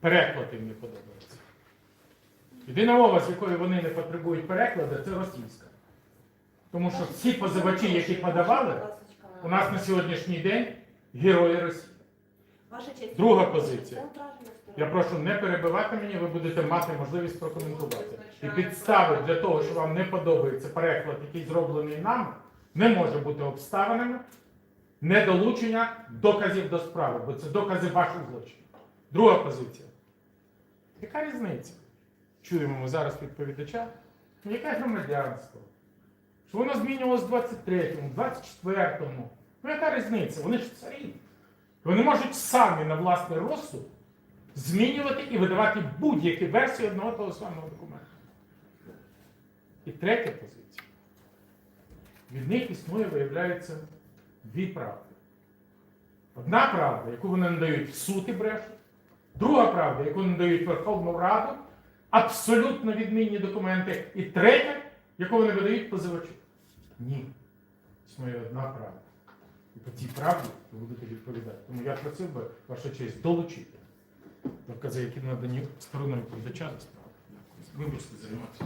переклад їм не подобається. Єдина мова, з якої вони не потребують перекладу, це російська. Тому що всі позивачі, які подавали, у нас на сьогоднішній день герої Росії. Друга позиція. Я прошу не перебивати мені, ви будете мати можливість прокоментувати. І підстави для того, що вам не подобається переклад, який зроблений нами, не може бути обставинами недолучення доказів до справи, бо це докази ваших злочинів. Друга позиція. Яка різниця? Чуємо ми зараз відповідача. Яке громадянство? Що воно змінювалося в 23-му, 24-му. Ну яка різниця? Вони ж царі. Вони можуть самі на власний розсуд змінювати і видавати будь-які версії одного того самого документу. І третя позиція. Від них існує, виявляється, дві правди. Одна правда, яку вони надають в суд і брешуть, друга правда, яку надають дають Верховну Раду, абсолютно відмінні документи, і третя, яку вони видають позивачу. Ні. Існує одна правда. І по цій правді ви будете відповідати. Тому я просив би, ваша честь, долучити докази, які надані стороною відповідача до справи. Вибачте, займатися.